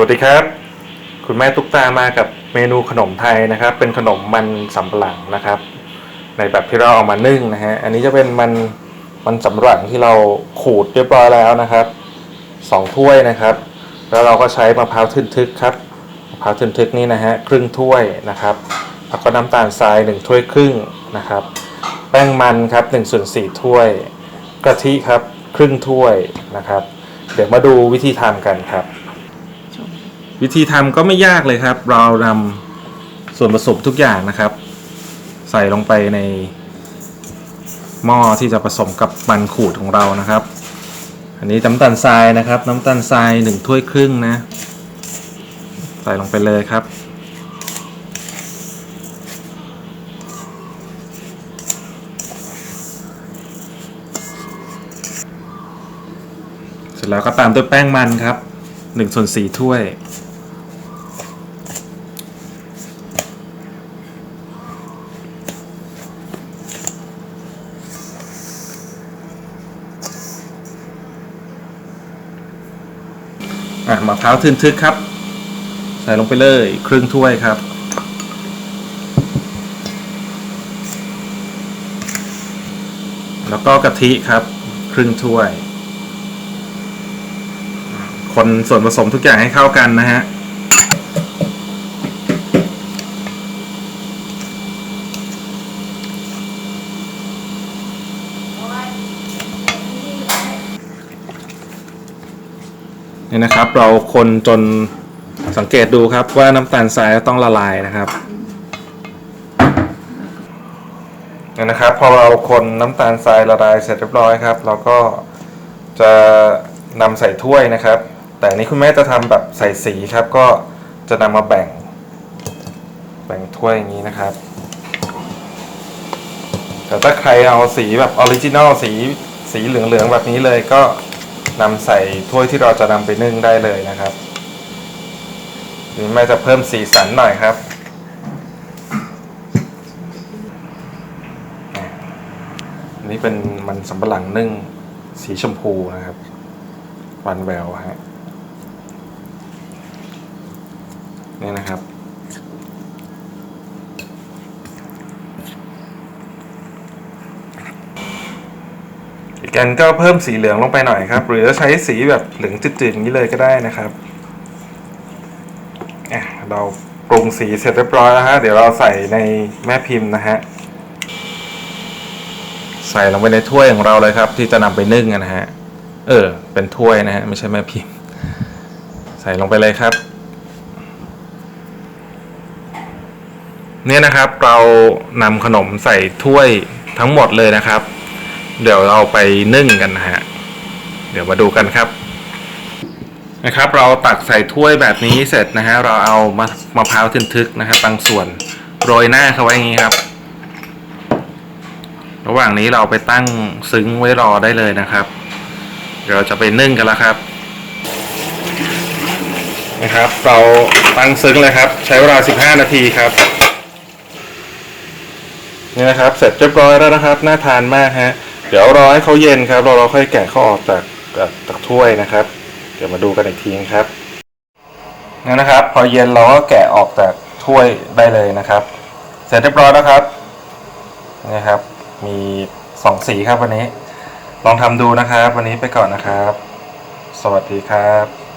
วัสดีครับ คุณแม่ตุ๊กตามากับเมนูขนมไทยนะครับ เป็นขนมมันสำปะหลังนะครับ ในแบบที่เราเอามานึ่งนะฮะอันนี้จะเป็นมันมันสำปะหลังที่เราขูดเรียบร้อยแล้วนะครับสองถ้วยนะครับ แล้วเราก็ใช้มะพร้าวทึนทึกครับมะพร้าวทึนทึกนี่นะฮะครึ่งถ้วยนะครับแล้วก็น้ำตาลทรายหนึ่งถ้วยครึ่งนะครับ แป้งมันครับ1ส่วน4ถ้วย กะทิครับครึ่งถ้วยนะครับ เดี๋ยวมาดูวิธีทำกันครับ วิธีทำก็ไม่ยากเลยครับ เรานำส่วนผสมทุกอย่างนะครับ ใส่ลงไปในหม้อที่จะผสมกับมันขูดของเรานะครับ อันนี้น้ำตาลทรายนะครับ น้ำตาลทรายหนึ่งถ้วยครึ่งนะ ใส่ลงไปเลยครับเสร็จแล้วก็ตามด้วยแป้งมันครับ1ส่วน4ถ้วย อะมะพร้าวทึนทึกครับ ใส่ลงไปเลยครึ่งถ้วยครับ แล้วก็กะทิครับ ครึ่งถ้วย คนส่วนผสมทุกอย่างให้เข้ากันนะฮะ นี่นะครับ เราคนจนสังเกตดูครับว่าน้ำตาลทรายต้องละลายนะครับนี่นะครับ พอเราคนน้ำตาลทรายละลายเสร็จเรียบร้อยครับ เราก็จะนำใส่ถ้วยนะครับ แต่นนี้คุณแม่จะทำแบบใส่สีครับ ก็จะนำมาแบ่ง แบ่งถ้วยอย่างนี้นะครับแต่ถ้าใครเอาสีแบบออริจินอลสีสีเหลืองๆแบบนี้เลยก็ นำใส่ถ้วยที่เราจะนำไปนึ่งได้เลยนะครับนี่แม่จะเพิ่มสีสันหน่อยครับอันนี้เป็นมันสำปะหลังนึ่งสีชมพูนะครับ วันแววฮะนี่นะครับ กันก็เพิ่มสีเหลืองลงไปหน่อยครับ หรือจะใช้สีแบบเหลืองจืดๆอย่างนี้เลยก็ได้นะครับอะเราปรุงสีเสร็จเรียบร้อยแล้วฮะ เดี๋ยวเราใส่ในแม่พิมพ์นะฮะ ใส่ลงไปในถ้วยของเราเลยครับ ที่จะนำไปนึ่งนะฮะ เออ เป็นถ้วยนะฮะ ไม่ใช่แม่พิมพ์ ใส่ลงไปเลยครับ เนี่ยนะครับเรานำขนมใส่ถ้วยทั้งหมดเลยนะครับ เดี๋ยวเราไปนึ่งกันนะฮะ เดี๋ยวมาดูกันครับ นะครับ เราตักใส่ถ้วยแบบนี้เสร็จนะฮะ เราเอามะมะพร้าวทึนทึกนะครับบางส่วนโรยหน้าเขาไว้อย่างนี้ครับ ระหว่างนี้เราไปตั้งซึ้งไว้รอได้เลยนะครับ เดี๋ยวเราจะไปนึ่งกันแล้วครับ นะครับ เราตั้งซึ้งเลยครับ ใช้เวลา 15 นาทีครับนี่นะครับ เสร็จเรียบร้อยแล้วนะครับ น่าทานมากฮะ เดี๋ยวรอให้เขาเย็นครับเราเราค่อยแกะเขาออกจากจากถ้วยนะครับ เดี๋ยวมาดูกันอีกทีครับนี่นะครับ พอเย็นเราก็แกะออกจากถ้วยได้เลยนะครับ เสร็จเรียบร้อยแล้วครับนี่ครับ มีสองสีครับวันนี้ ลองทำดูนะครับ วันนี้ไปก่อนนะครับ สวัสดีครับ